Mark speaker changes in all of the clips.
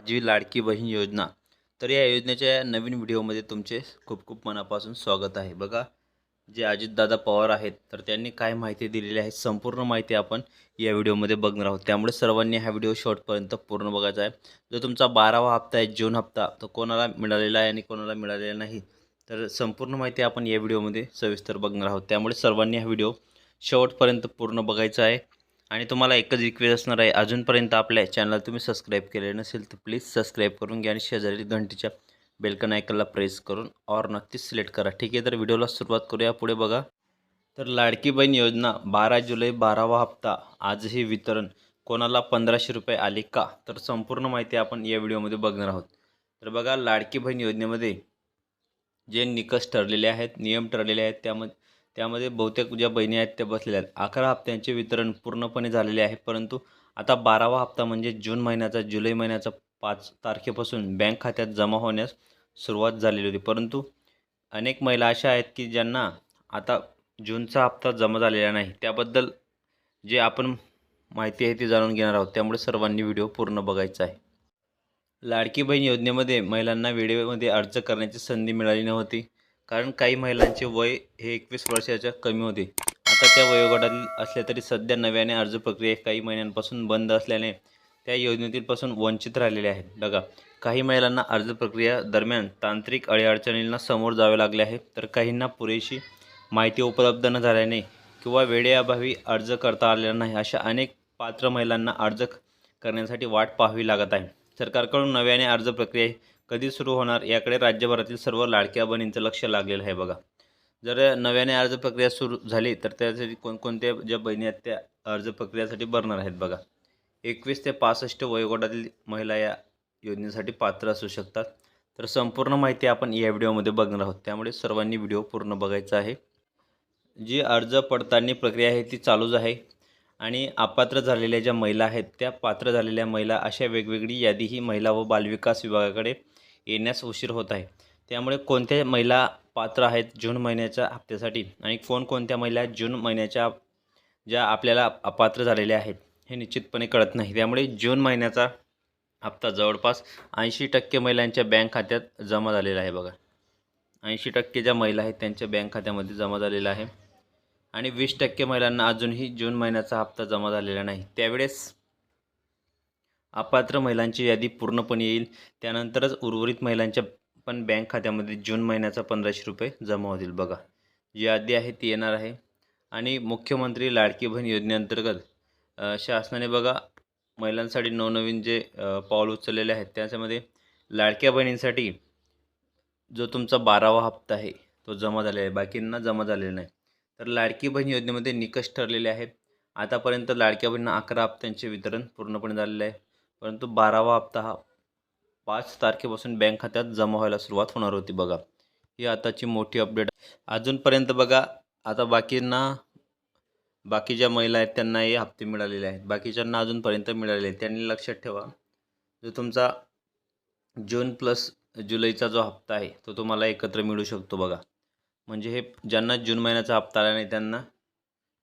Speaker 1: माझी लाडकी बहीण योजना. तर या योजनेच्या नवीन व्हिडिओमध्ये तुमचे खूप खूप मनापासून स्वागत आहे. बघा जे अजितदादा पवार आहेत तर त्यांनी काय माहिती दिलेली आहे संपूर्ण माहिती आपण या व्हिडिओमध्ये बघणार आहोत. त्यामुळे सर्वांनी हा व्हिडिओ शेवटपर्यंत पूर्ण बघायचा आहे. जो तुमचा बारावा हप्ता आहे जून हप्ता तो कोणाला मिळालेला आहे आणि कोणाला मिळालेला नाही तर संपूर्ण माहिती आपण या व्हिडिओमध्ये सविस्तर बघणार आहोत. त्यामुळे सर्वांनी हा व्हिडिओ शेवटपर्यंत पूर्ण बघायचा आहे. आणि तुम्हाला एकच रिक्वेस्ट असणार आहे अजूनपर्यंत आपल्या चॅनलला तुम्ही सबस्क्राईब केले नसेल तर प्लीज सबस्क्राईब करून घ्या आणि शेजारी घंटीच्या बेलकन आयकनला प्रेस करून ऑर नक्कीच सिलेक्ट करा. ठीक आहे तर व्हिडिओला सुरुवात करूया. पुढे बघा. तर लाडकी बहीण योजना बारा जुलै बारावा हप्ता. आजही वितरण. कोणाला पंधराशे रुपये आले का? तर संपूर्ण माहिती आपण या व्हिडिओमध्ये बघणार आहोत. तर बघा लाडकी बहीण योजनेमध्ये जे निकष ठरलेले आहेत नियम ठरलेले आहेत त्यामध्ये त्यामध्ये बहुतेक ज्या बहिणी आहेत त्या बसलेल्या आहेत. अकरा हप्त्यांचे वितरण पूर्णपणे झालेले आहे परंतु आता बारावा हप्ता म्हणजे जून महिन्याचा जुलै महिन्याचा पाच तारखेपासून बँक खात्यात जमा होण्यास सुरुवात झालेली होती. परंतु अनेक महिला अशा आहेत की ज्यांना आता जूनचा हप्ता जमा झालेला नाही. त्याबद्दल जे आपण माहिती आहे ती जाणून घेणार आहोत. त्यामुळे सर्वांनी व्हिडिओ पूर्ण बघायचा आहे. लाडकी बहीण योजनेमध्ये महिलांना वेळेमध्ये अर्ज करण्याची संधी मिळाली नव्हती. कारण काही महिलांचे वय हे एकवीस वर्षाच्या कमी होते. आता त्या वयोगटातील असल्या तरी सध्या नव्याने अर्ज प्रक्रिया काही महिन्यांपासून बंद असल्याने त्या योजनेतीलपासून वंचित राहिलेले आहेत. बघा काही महिलांना अर्ज प्रक्रिया दरम्यान तांत्रिक अडीअडचणींना समोर जावे लागले आहे. तर काहींना पुरेशी माहिती उपलब्ध न झाल्याने किंवा वेळेअभावी अर्ज करता आलेला नाही अशा अनेक पात्र महिलांना अर्ज करण्यासाठी वाट पाहावी लागत आहे. सरकारकडून नव्याने अर्ज प्रक्रिया कधी सुरू होणार याकडे राज्यभरातील सर्व लाडक्या बहिणींचं लक्ष लागलेलं आहे बघा. जर नव्याने अर्ज प्रक्रिया सुरू झाली तर त्यासाठी कोणकोणत्या ज्या बहिणी आहेत त्या अर्ज प्रक्रियासाठी भरणार आहेत बघा. एकवीस ते पासष्ट वयोगटातील महिला या योजनेसाठी पात्र असू शकतात. तर संपूर्ण माहिती आपण या व्हिडिओमध्ये बघणार आहोत. त्यामुळे सर्वांनी व्हिडिओ पूर्ण बघायचा आहे. जी अर्ज पडताळणी प्रक्रिया आहे ती चालूच आहे. आणि अपात्र झालेल्या ज्या महिला आहेत त्या पात्र झालेल्या महिला अशा वेगवेगळी यादी ही महिला व बालविकास विभागाकडे येण्यास उशीर होत आहे. त्यामुळे कोणत्या महिला पात्र आहेत जून महिन्याच्या हप्त्यासाठी? आणि कोणकोणत्या महिला जून महिन्याच्या ज्या आपल्याला अपात्र झालेल्या आहेत? हे निश्चितपणे कळत नाही. त्यामुळे जून महिन्याचा हप्ता जवळपास ऐंशी टक्के महिलांच्या बँक खात्यात जमा झालेला आहे बघा. ऐंशी टक्के ज्या महिला आहेत त्यांच्या बँक खात्यामध्ये जमा झालेला आहे. आणि वीस टक्के महिलांना अजूनही जून महिन्याचा हप्ता जमा झालेला नाही. त्यावेळेस अपात्र महिलांची यादी पूर्णपणे येईल. त्यानंतरच उर्वरित महिलांच्या पण बँक खात्यामध्ये जून महिन्याचा पंधराशे रुपये जमा होतील. बघा जी यादी आहे ती येणार आहे. आणि मुख्यमंत्री लाडकी बहीण योजनेअंतर्गत शासनाने बघा महिलांसाठी नवनवीन जे पाऊल उचललेले आहेत त्याच्यामध्ये लाडक्या बहिणींसाठी जो तुमचा बारावा हप्ता आहे तो जमा झालेला आहे. बाकींना जमा झालेला नाही. तर लाडकी बहीण योजनेमध्ये निकष ठरलेले आहेत. आतापर्यंत लाडक्या बहिणींना अकरा हप्त्यांचे वितरण पूर्णपणे झालेले आहे. परंतु बारावा हप्ता हा पाच तारखेपासून बँक खात्यात जमा व्हायला सुरुवात होणार होती बघा. ही आताची मोठी अपडेट अजूनपर्यंत बघा आता बाकींना बाकी ज्या महिला आहेत त्यांना हे हप्ते मिळालेले आहेत. बाकीच्यांना अजूनपर्यंत मिळालेले आहेत. त्यांनी लक्षात ठेवा जो तुमचा जून प्लस जुलैचा जो हप्ता आहे तो तुम्हाला एकत्र मिळू शकतो बघा. म्हणजे हे ज्यांना जून महिन्याचा हप्ता आला नाही त्यांना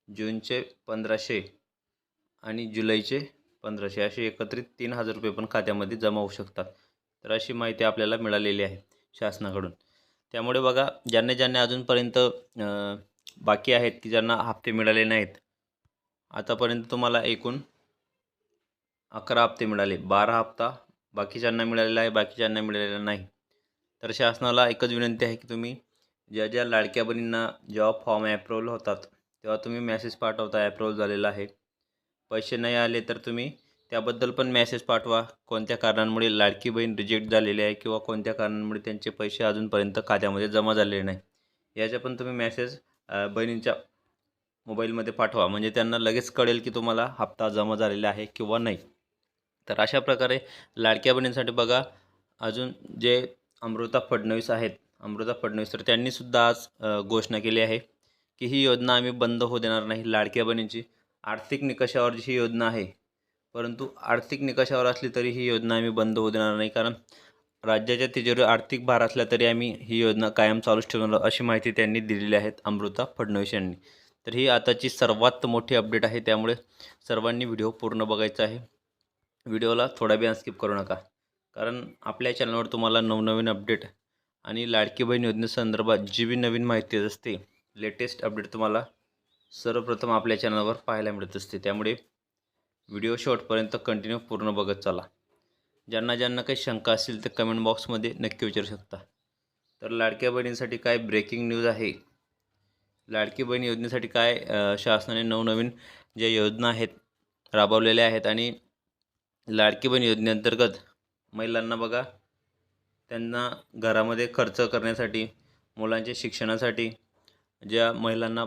Speaker 1: जूनचे पंधराशे आणि जुलैचे पंधराशे असे एकत्रित तीन हजार रुपये पण खात्यामध्ये जमा होऊ शकतात. तर अशी माहिती आपल्याला मिळालेली आहे शासनाकडून. त्यामुळे बघा ज्यांना ज्यांना अजूनपर्यंत बाकी आहेत की ज्यांना हप्ते मिळाले नाहीत आतापर्यंत तुम्हाला एकूण अकरा हप्ते मिळाले. बारा हप्ता बाकीच्यांना मिळालेला आहे बाकीच्यांना मिळालेला नाही. तर शासनाला एकच विनंती आहे की तुम्ही ज्या ज्या लाडक्या बहिणींना जेव्हा फॉर्म ॲप्रुव्हल होतात तेव्हा तुम्ही मॅसेज पाठवता ॲप्रुव्हल झालेला आहे. पैसे नाही आले तर तुम्ही त्याबद्दल पण मेसेज पाठवा. कोणत्या कारणांमुळे लाडकी बहीण रिजेक्ट झालेली आहे किंवा कोणत्या कारणांमुळे त्यांचे पैसे अजूनपर्यंत खात्यामध्ये जमा झालेले नाही? याच्या पण तुम्ही मॅसेज बहिणींच्या मोबाईलमध्ये पाठवा. म्हणजे त्यांना लगेच कळेल की तुम्हाला हप्ता जमा झालेला आहे किंवा नाही. तर अशा प्रकारे लाडक्या बहिणींसाठी बघा अजून जे अमृता फडणवीस आहेत अमृता फडणवीस तर त्यांनीसुद्धा आज घोषणा केली आहे की ही योजना आम्ही बंद होऊ देणार नाही लाडक्या बहिणींची. आर्थिक निकषावर जी ही योजना आहे. परंतु आर्थिक निकषावर असली तरी ही योजना आम्ही बंद होऊ देणार नाही. कारण राज्याच्या तिजोरीवर आर्थिक भार असला तरी आम्ही ही योजना कायम चालूच ठेवणार अशी माहिती त्यांनी दिलेली आहेत अमृता फडणवीस यांनी. तर ही आताची सर्वात मोठी अपडेट आहे. त्यामुळे सर्वांनी व्हिडिओ पूर्ण बघायचा आहे. व्हिडिओला थोडा बी स्किप करू नका. कारण आपल्या चॅनलवर तुम्हाला नवनवीन अपडेट आणि लाडकी बहीण योजनेसंदर्भात जी बी नवीन माहिती असते लेटेस्ट अपडेट तुम्हाला सर्वप्रथम आपल्या चॅनलवर पाहायला मिळत असते. त्यामुळे व्हिडिओ शॉर्टपर्यंत कंटिन्यू पूर्ण बघत चला. ज्यांना ज्यांना काही शंका असतील ते कमेंट बॉक्समध्ये नक्की विचारू शकता. तर लाडक्या बहिणींसाठी काय ब्रेकिंग न्यूज आहे? लाडकी बहीण योजनेसाठी काय शासनाने नवनवीन ज्या योजना आहेत राबवलेल्या आहेत आणि लाडकी बहीण योजनेअंतर्गत महिलांना बघा त्यांना घरामध्ये खर्च करण्यासाठी मुलांच्या शिक्षणासाठी ज्या महिलांना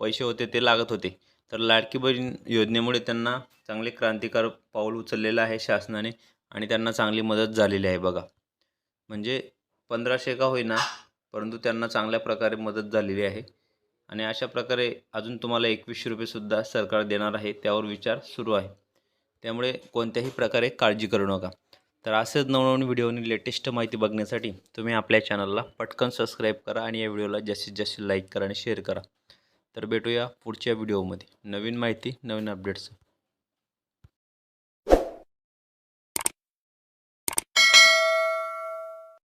Speaker 1: पैसे होते ते लागत होते. तर लाडकी बहीण योजनेमुळे त्यांना चांगले क्रांतिकारक पाऊल उचललेलं आहे शासनाने आणि त्यांना चांगली मदत झालेली आहे बघा. म्हणजे पंधराशे का होईना परंतु त्यांना चांगल्या प्रकारे मदत झालेली आहे. आणि अशा प्रकारे अजून तुम्हाला एकवीसशे रुपयेसुद्धा सरकार देणार आहे त्यावर विचार सुरू आहे. त्यामुळे कोणत्याही प्रकारे काळजी करू नका. तर असेच नवनवीन व्हिडिओ आणि लेटेस्ट माहिती बघण्यासाठी तुम्ही आपल्या चॅनलला पटकन सबस्क्राईब करा आणि या व्हिडिओला जास्तीत जास्त लाईक करा आणि शेअर करा. तर भेटूया पुढच्या व्हिडिओमध्ये नवीन माहिती नवीन अपडेट्स